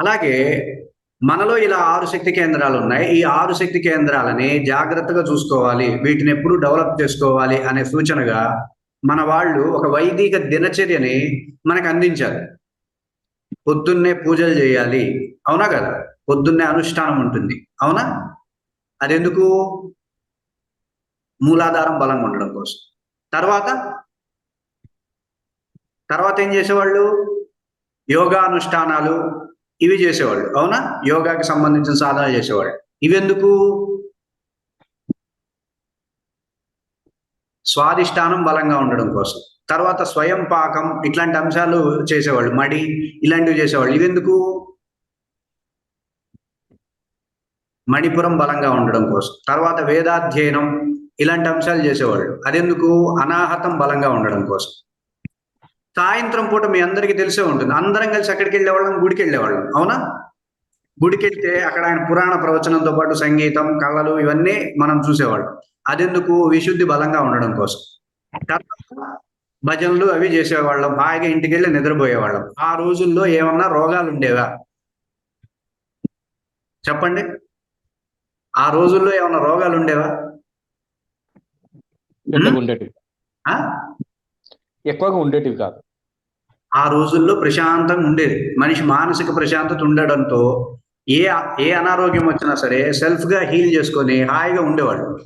అలాగే మనలో ఇలా ఆరు శక్తి కేంద్రాలు ఉన్నాయి. ఈ ఆరు శక్తి కేంద్రాలని జాగ్రత్తగా చూసుకోవాలి. వీటిని ఎప్పుడు డెవలప్ చేసుకోవాలి అనే సూచనగా మన వాళ్ళు ఒక వైదిక దినచర్యని మనకు అందించారు. పొద్దున్నే పూజలు చేయాలి. అవునా కదా? పొద్దున్నే అనుష్ఠానం ఉంటుంది. అవునా? అదెందుకు? మూలాధారం బలంగా ఉండడం కోసం. తర్వాత? తర్వాత ఏం చేసేవాళ్ళు? యోగా అనుష్ఠానాలు ఇవి చేసేవాళ్ళు. అవునా? యోగాకి సంబంధించిన సాధన చేసేవాళ్ళు. ఇవెందుకు? స్వాదిష్టానం బలంగా ఉండడం కోసం. తర్వాత స్వయం పాకం ఇట్లాంటి అంశాలు చేసేవాళ్ళు. మడి ఇలాంటివి చేసేవాళ్ళు. ఇవెందుకు? మణిపురం బలంగా ఉండడం కోసం. తర్వాత వేదాధ్యయనం ఇలాంటి అంశాలు చేసేవాళ్ళు. అదెందుకు? అనాహతం బలంగా ఉండడం కోసం. సాయంత్రం పూట మీ అందరికీ తెలిసే ఉంటుంది. అందరం కలిసి అక్కడికి వెళ్ళేవాళ్ళం గుడికి వెళ్ళేవాళ్ళం. అవునా? గుడికి వెళ్తే అక్కడ ఆయన పురాణ ప్రవచనంతో పాటు సంగీతం కళలు ఇవన్నీ మనం చూసేవాళ్ళం. అదెందుకు? విశుద్ధి బలంగా ఉండడం కోసం. తర్వాత భజనలు అవి చేసేవాళ్ళం. హాయిగా ఇంటికి వెళ్ళి నిద్రపోయేవాళ్ళం. ఆ రోజుల్లో ఏమన్నా రోగాలు ఉండేవా? చెప్పండి. ఆ రోజుల్లో ఏమన్నా రోగాలు ఉండేవా? ఉండేటివి. ఎక్కువగా ఉండేటివి కాదు. ఆ రోజుల్లో ప్రశాంతంగా ఉండేది. మనిషి మానసిక ప్రశాంతత ఉండడంతో ఏ ఏ అనారోగ్యం వచ్చినా సరే సెల్ఫ్గా హీల్ చేసుకొని హాయిగా ఉండేవాళ్ళు.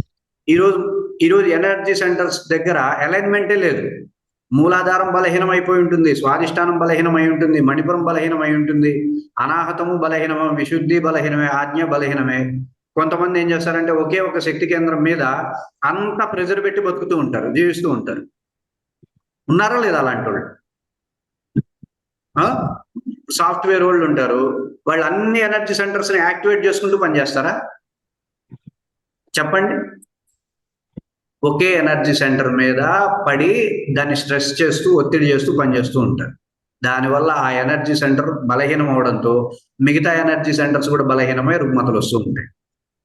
ఈరోజు ఈరోజు ఎనర్జీ సెంటర్స్ దగ్గర అలైన్మెంటే లేదు. మూలాధారం బలహీనం అయిపోయి ఉంటుంది స్వాధిష్టానం బలహీనమై ఉంటుంది మణిపురం బలహీనమై ఉంటుంది అనాహతము బలహీనమే విశుద్ధి బలహీనమే ఆజ్ఞ బలహీనమే. కొంతమంది ఏం చేస్తారంటే ఒకే ఒక శక్తి కేంద్రం మీద అంత ప్రెజర్ పెట్టి బతుకుతూ ఉంటారు జీవిస్తూ ఉంటారు. ఉన్నారా లేదా అలాంటి వాళ్ళు? సాఫ్ట్వేర్ వాళ్ళు ఉంటారు. వాళ్ళు అన్ని ఎనర్జీ సెంటర్స్ని యాక్టివేట్ చేసుకుంటూ పనిచేస్తారా? చెప్పండి. ఒకే ఎనర్జీ సెంటర్ మీద పడి దాన్ని స్ట్రెస్ చేస్తూ ఒత్తిడి చేస్తూ పనిచేస్తూ ఉంటారు. దానివల్ల ఆ ఎనర్జీ సెంటర్ బలహీనం అవడంతో మిగతా ఎనర్జీ సెంటర్స్ కూడా బలహీనమై రుగ్మతలు వస్తూ ఉంటాయి.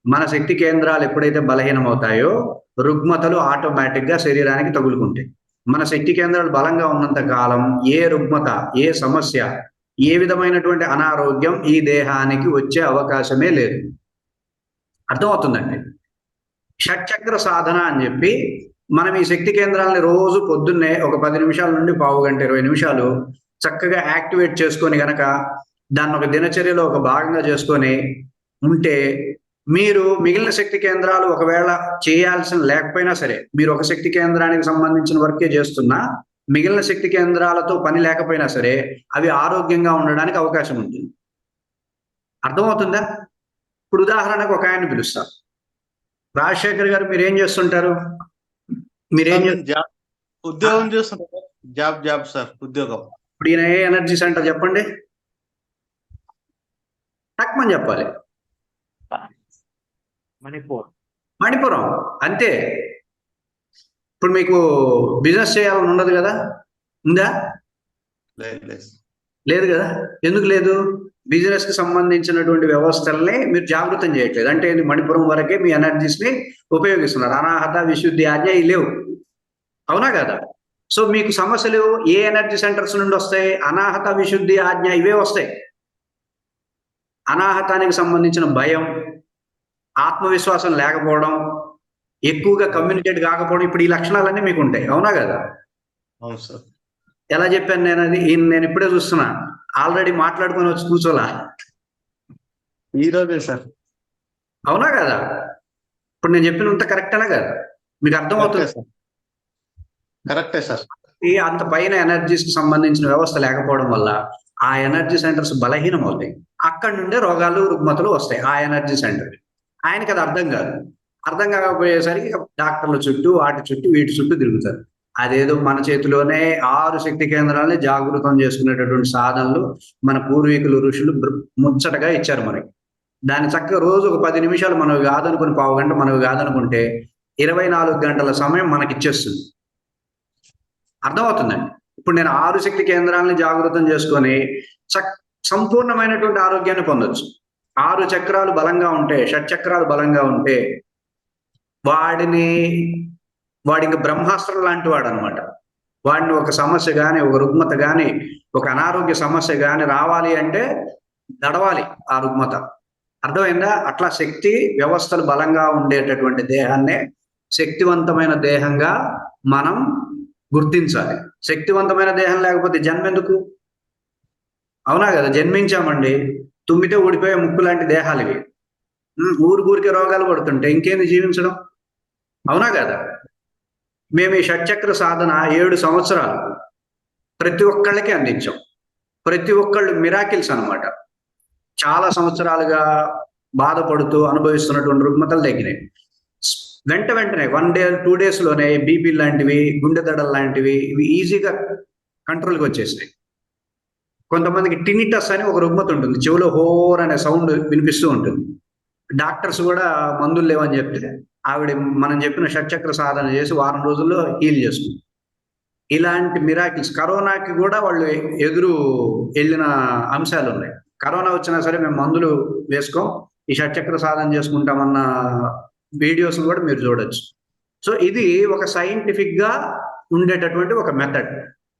మన శక్తి కేంద్రాలు ఎప్పుడైతే బలహీనం అవుతాయో రుగ్మతలు ఆటోమేటిక్గా శరీరానికి తగులుకుంటాయి. మన శక్తి కేంద్రాలు బలంగా ఉన్నంత కాలం ఏ రుగ్మత ఏ సమస్య ఏ విధమైనటువంటి అనారోగ్యం ఈ దేహానికి వచ్చే అవకాశమే లేదు. అర్థమవుతుందండి? షట్చక్ర సాధన అని చెప్పి మనం ఈ శక్తి కేంద్రాలని రోజు పొద్దున్నే ఒక పది నిమిషాల నుండి పావు గంట ఇరవై నిమిషాలు చక్కగా యాక్టివేట్ చేసుకొని కనుక దాన్ని ఒక దినచర్యలో ఒక భాగంగా చేసుకొని ఉంటే మీరు మిగిలిన శక్తి కేంద్రాలు ఒకవేళ చేయాల్సిన లేకపోయినా సరే మీరు ఒక శక్తి కేంద్రానికి సంబంధించిన వర్కే చేస్తున్నా మిగిలిన శక్తి కేంద్రాలతో పని లేకపోయినా సరే అవి ఆరోగ్యంగా ఉండడానికి అవకాశం ఉంటుంది. అర్థమవుతుందా? ఇప్పుడు ఉదాహరణకు ఒక ఆయన పిలుస్తారు రాజశేఖర్ గారు మీరు ఏం చేస్తుంటారు? మీరేం ఉద్యోగం చేస్తుంటా జాబ్ జాబ్ సార్ ఉద్యోగం. ఇప్పుడు ఈయన ఏ ఎనర్జీ సెంటర్ చెప్పండి. టక్మని చెప్పాలి. మణిపూర్. మణిపురం? అంతే. ఇప్పుడు మీకు బిజినెస్ చేయాలని ఉండదు కదా? ఉందా? లేదు లేదు. లేదు కదా? ఎందుకు లేదు? బిజినెస్కి సంబంధించినటువంటి వ్యవస్థల్ని మీరు జాగృతం చేయట్లేదు. అంటే మణిపురం వరకే మీ ఎనర్జీస్ని ఉపయోగిస్తున్నారు. అనాహత విశుద్ధి ఆజ్ఞ లేవు. అవునా కదా? సో మీకు సమస్యలు ఏ ఎనర్జీ సెంటర్స్ నుండి వస్తాయి? అనాహత విశుద్ధి ఆజ్ఞ ఇవే వస్తాయి. అనాహతానికి సంబంధించిన భయం ఆత్మవిశ్వాసం లేకపోవడం ఎక్కువగా కమ్యూనికేట్ కాకపోవడం ఇప్పుడు ఈ లక్షణాలన్నీ మీకు ఉంటాయి. అవునా కదా? అవును సార్. ఎలా చెప్పాను నేను అది? నేను ఇప్పుడే చూస్తున్నా. ఆల్రెడీ మాట్లాడుకొని వచ్చి కూర్చోలా? ఈ రోజే సార్. అవునా కదా? ఇప్పుడు నేను చెప్పినంత కరెక్టేనా కదా? మీకు అర్థమవుతుంది? సార్. కరెక్టే సార్. ఈ అంత పైన ఎనర్జీస్కి సంబంధించిన వ్యవస్థ లేకపోవడం వల్ల ఆ ఎనర్జీ సెంటర్స్ బలహీనం అవుతాయి అక్కడి నుండే రోగాలు రుగ్మతలు వస్తాయి. ఆ ఎనర్జీ సెంటర్ ఆయనకి అది అర్థం కాదు. అర్థం కాకపోయేసరికి డాక్టర్ల చుట్టూ వాటి చుట్టూ వీటి చుట్టూ తిరుగుతారు. అదేదో మన చేతిలోనే ఆరు శక్తి కేంద్రాలని జాగృతం చేసుకునేటటువంటి సాధనలు మన పూర్వీకులు ఋషులు ముచ్చటగా ఇచ్చారు మనకి. దాని చక్కగా రోజు ఒక పది నిమిషాలు మనవి కాదనుకుని పావు గంట మనవి కాదనుకుంటే ఇరవై నాలుగు గంటల సమయం మనకి ఇచ్చేస్తుంది. అర్థమవుతుందండి ఇప్పుడు నేను ఆరు శక్తి కేంద్రాలని జాగృతం చేసుకొని చక్ సంపూర్ణమైనటువంటి ఆరోగ్యాన్ని పొందొచ్చు. ఆరు చక్రాలు బలంగా ఉంటే షట్చక్రాలు బలంగా ఉంటే వాడిని వాడి ఇంకా బ్రహ్మాస్త్రం లాంటి వాడు అనమాట వాడిని ఒక సమస్య కానీ ఒక రుగ్మత కానీ ఒక అనారోగ్య సమస్య కానీ రావాలి అంటే నడవాలి ఆ రుగ్మత. అర్థమైందా? అట్లా శక్తి వ్యవస్థలు బలంగా ఉండేటటువంటి దేహాన్నే శక్తివంతమైన దేహంగా మనం గుర్తించాలి. శక్తివంతమైన దేహం లేకపోతే జన్మ ఎందుకు అవునా కదా? జన్మించామండి. తుమ్మితే ఊడిపోయే ముక్కు లాంటి దేహాలు ఇవి. ఉమ్, ఊరికూరికే రోగాలు పడుతుంటే ఇంకేంది జీవించడం? అవునా కదా? మేము ఈ షట్చక్ర సాధన ఏడు సంవత్సరాలు ప్రతి ఒక్కళ్ళకి అందించాం. ప్రతి ఒక్కళ్ళు మిరాకిల్స్ అన్నమాట. చాలా సంవత్సరాలుగా బాధపడుతూ అనుభవిస్తున్నటువంటి రుగ్మతలు తగ్గినాయి వెంట వెంటనే వన్ డే టూ డేస్లోనే బీపీ లాంటివి గుండె దడలు లాంటివి ఇవి ఈజీగా కంట్రోల్కి వచ్చేసినాయి. కొంతమందికి టినిటస్ అని ఒక రుగ్మత ఉంటుంది. చెవిలో హోర్ అనే సౌండ్ వినిపిస్తూ ఉంటుంది. డాక్టర్స్ కూడా మందులు లేవని చెప్తే ఆవిడ మనం చెప్పిన షట్చక్ర సాధన చేసి వారం రోజుల్లో హీల్ చేసుకుంది ఇలాంటి మిరాకిల్స్ కరోనాకి కూడా వాళ్ళు ఎదురు వెళ్ళిన అంశాలు ఉన్నాయి. కరోనా వచ్చినా సరే మేము మందులు వేసుకోం ఈ షట్చక్ర సాధన చేసుకుంటామన్న వీడియోస్ కూడా మీరు చూడొచ్చు. సో ఇది ఒక సైంటిఫిక్గా ఉండేటటువంటి ఒక మెథడ్